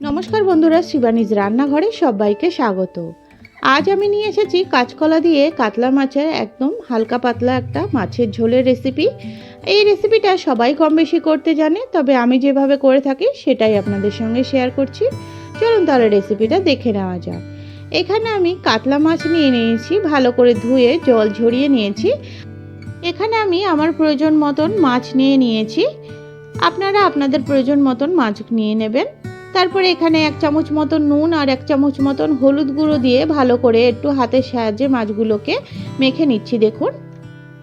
নমস্কার বন্ধুরা, শিবানীজ রান্নাঘরে সবাইকে স্বাগত। আজ আমি নিয়ে এসেছি কাঁচকলা দিয়ে কাতলা মাছের একদম হালকা পাতলা একটা মাছের ঝোলের রেসিপি এই রেসিপিটা সবাই কম বেশি করতে জানে, তবে আমি যেভাবে করে থাকি সেটাই আপনাদের সঙ্গে শেয়ার করছি। চলুন তাহলে রেসিপিটা দেখে নেওয়া যাক। এখানে আমি কাতলা মাছ নিয়ে নিয়েছি, ভালো করে ধুয়ে জল ঝরিয়ে নিয়েছি। এখানে আমি আমার প্রয়োজন মতন মাছ নিয়ে নিয়েছি। আপনারা আপনাদের প্রয়োজন মতন মাছ নিয়ে নেবেন। তারপরে এখানে এক চামচ মতন নুন আর এক চামচ মতন হলুদ গুঁড়ো দিয়ে ভালো করে একটু হাতের সাহায্যে মাছগুলোকে মেখে নিচ্ছি, দেখুন।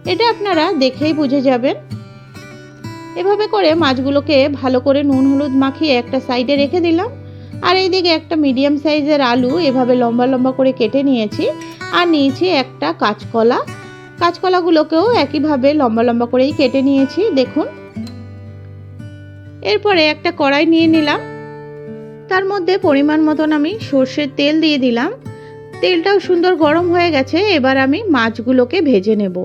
এটা আপনারা দেখেই বুঝে যাবেন। এভাবে করে মাছগুলোকে ভালো করে নুন হলুদ মাখিয়ে একটা সাইডে রেখে দিলাম। আর এইদিকে একটা মিডিয়াম সাইজের আলু এভাবে লম্বা লম্বা করে কেটে নিয়েছি। আর নিয়েছি একটা কাঁচকলা। কাঁচকলাগুলোকেও একইভাবে লম্বা লম্বা করেই কেটে নিয়েছি, দেখুন। এরপরে একটা কড়াই নিয়ে নিলাম। তার মধ্যে পরিমাণ মতন আমি সর্ষের তেল দিয়ে দিলাম। তেলটাও সুন্দর গরম হয়ে গেছে, এবার আমি মাছগুলোকে ভেজে নেব।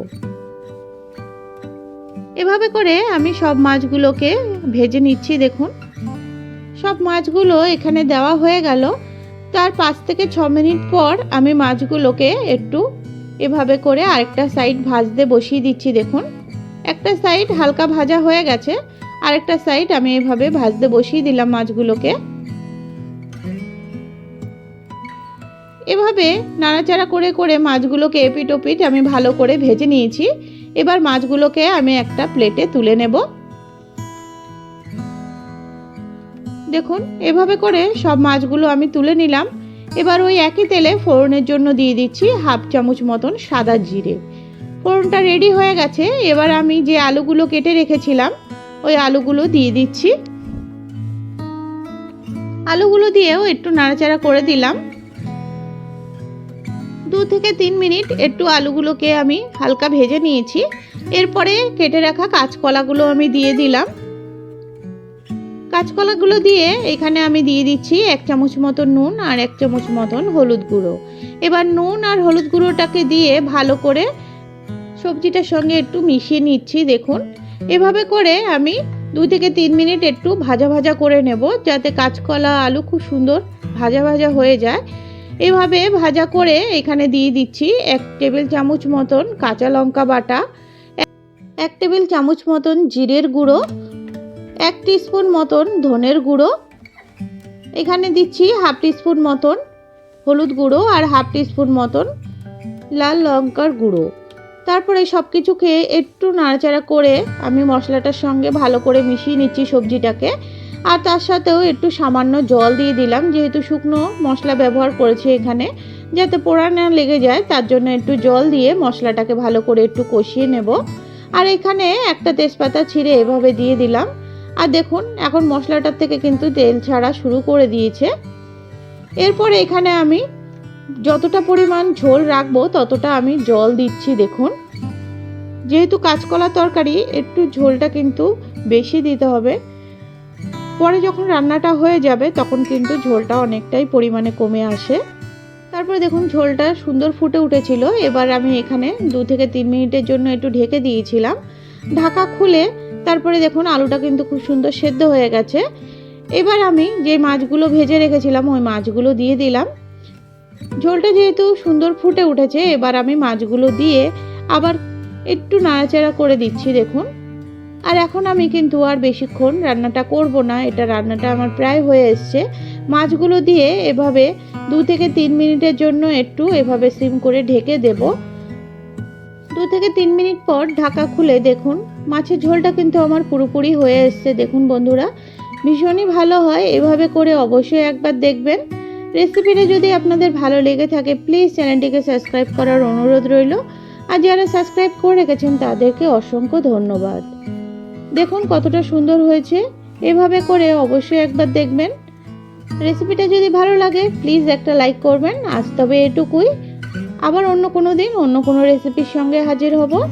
এভাবে করে আমি সব মাছগুলোকে ভেজে নিচ্ছি, দেখুন। সব মাছগুলো এখানে দেওয়া হয়ে গেল। তার পাঁচ থেকে ছ মিনিট পর আমি মাছগুলোকে একটু এভাবে করে আরেকটা সাইড ভাজতে বসিয়ে দিচ্ছি, দেখুন। একটা সাইড হালকা ভাজা হয়ে গেছে, আরেকটা সাইড আমি এভাবে ভাজতে বসিয়ে দিলাম মাছগুলোকে। এভাবে নাড়াচাড়া করে করে মাছগুলোকে এপিট ওপিট আমি ভালো করে ভেজে নিয়েছি। এবার মাছগুলোকে আমি একটা প্লেটে তুলে নেব। দেখুন, এভাবে করে সব মাছগুলো আমি তুলে নিলাম। এবার ওই একই তেলে ফোড়নের জন্য দিয়ে দিচ্ছি হাফ চামচ মতন সাদা জিরে। ফোড়নটা রেডি হয়ে গেছে। এবার আমি যে আলুগুলো কেটে রেখেছিলাম, ওই আলুগুলো দিয়ে দিচ্ছি। আলুগুলো দিয়েও একটু নাড়াচাড়া করে দিলাম। দু থেকে তিন মিনিট একটু আলুগুলোকে আমি হালকা ভেজে নিয়েছি। এরপরে কেটে রাখা কাঁচকলাগুলো আমি দিয়ে দিলাম। কাঁচকলাগুলো দিয়ে এখানে আমি দিয়ে দিচ্ছি এক চামচ মতন নুন আর এক চামচ মতন হলুদ গুঁড়ো। এবার নুন আর হলুদ গুঁড়োটাকে দিয়ে ভালো করে সবজিটার সঙ্গে একটু মিশিয়ে নিচ্ছি, দেখুন। এভাবে করে আমি দুই থেকে তিন মিনিট একটু ভাজা ভাজা করে নেব, যাতে কাঁচকলা আলু খুব সুন্দর ভাজা ভাজা হয়ে যায়। এভাবে ভাজা করে এখানে দিয়ে দিচ্ছি এক টেবিল চামচ মতন কাঁচা লঙ্কা বাটা, এক টেবিল চামচ মতন জিরের গুঁড়ো, এক স্পুন মতন ধনের গুঁড়ো, এখানে দিচ্ছি হাফ স্পুন মতন হলুদ গুঁড়ো আর হাফ স্পুন মতন লাল লঙ্কার গুঁড়ো। তারপরে সব কিছুকে একটু নাড়াচাড়া করে আমি মশলাটার সঙ্গে ভালো করে মিশিয়ে নিচ্ছি সবজিটাকে। আর তার সাথেও একটু সামান্য জল দিয়ে দিলাম, যেহেতু শুকনো মশলা ব্যবহার করেছি এখানে। যাতে পোড়া না লেগে যায়, তার জন্য একটু জল দিয়ে মশলাটাকে ভালো করে একটু কষিয়ে নেব। আর এখানে একটা তেজপাতা ছিঁড়ে এভাবে দিয়ে দিলাম। আর দেখুন, এখন মশলাটার থেকে কিন্তু তেল ছাড়া শুরু করে দিয়েছে। এরপরে এখানে আমি যতটা পরিমাণ ঝোল রাখব, ততটা আমি জল দিচ্ছি, দেখুন। যেহেতু কাঁচকলা তরকারি, একটু ঝোলটা কিন্তু বেশি দিতে হবে। পরে যখন রান্নাটা হয়ে যাবে, তখন কিন্তু ঝোলটা অনেকটাই পরিমাণে কমে আসে। তারপরে দেখুন, ঝোলটা সুন্দর ফুটে উঠেছিল। এবার আমি এখানে দু থেকে তিন মিনিটের জন্য একটু ঢেকে দিয়েছিলাম। ঢাকা খুলে তারপরে দেখুন, আলুটা কিন্তু খুব সুন্দর সেদ্ধ হয়ে গেছে। এবার আমি যে মাছগুলো ভেজে রেখেছিলাম, ওই মাছগুলো দিয়ে দিলাম। ঝোলটা যেহেতু সুন্দর ফুটে উঠেছে, এবার আমি মাছগুলো দিয়ে আবার একটু নাড়াচাড়া করে দিচ্ছি, দেখুন। আর এখন আমি কিন্তু আর বেশিক্ষণ রান্নাটা করব না, এটা রান্নাটা আমার প্রায় হয়ে এসছে। মাছগুলো দিয়ে এভাবে দু থেকে তিন মিনিটের জন্য একটু এভাবে সিম করে ঢেকে দেব। দু থেকে তিন মিনিট পর ঢাকা খুলে দেখুন, মাছের ঝোলটা কিন্তু আমার পুরোপুরি হয়ে এসছে। দেখুন বন্ধুরা, ভীষণই ভালো হয়, এভাবে করে অবশ্যই একবার দেখবেন। রেসিপিটা যদি আপনাদের ভালো লেগে থাকে, প্লিজ চ্যানেলটিকে সাবস্ক্রাইব করার অনুরোধ রইল। আর যারা সাবস্ক্রাইব করে রেখেছেন, তাদেরকে অসংখ্য ধন্যবাদ। দেখুন কতটা সুন্দর হয়েছে। এভাবে করে অবশ্যই একবার দেখবেন। রেসিপিটা যদি ভালো লাগে প্লিজ একটা লাইক করবেন। আজ তবে এটুকুই। আবার অন্য কোনো দিন অন্য কোনো রেসিপির সঙ্গে হাজির হব।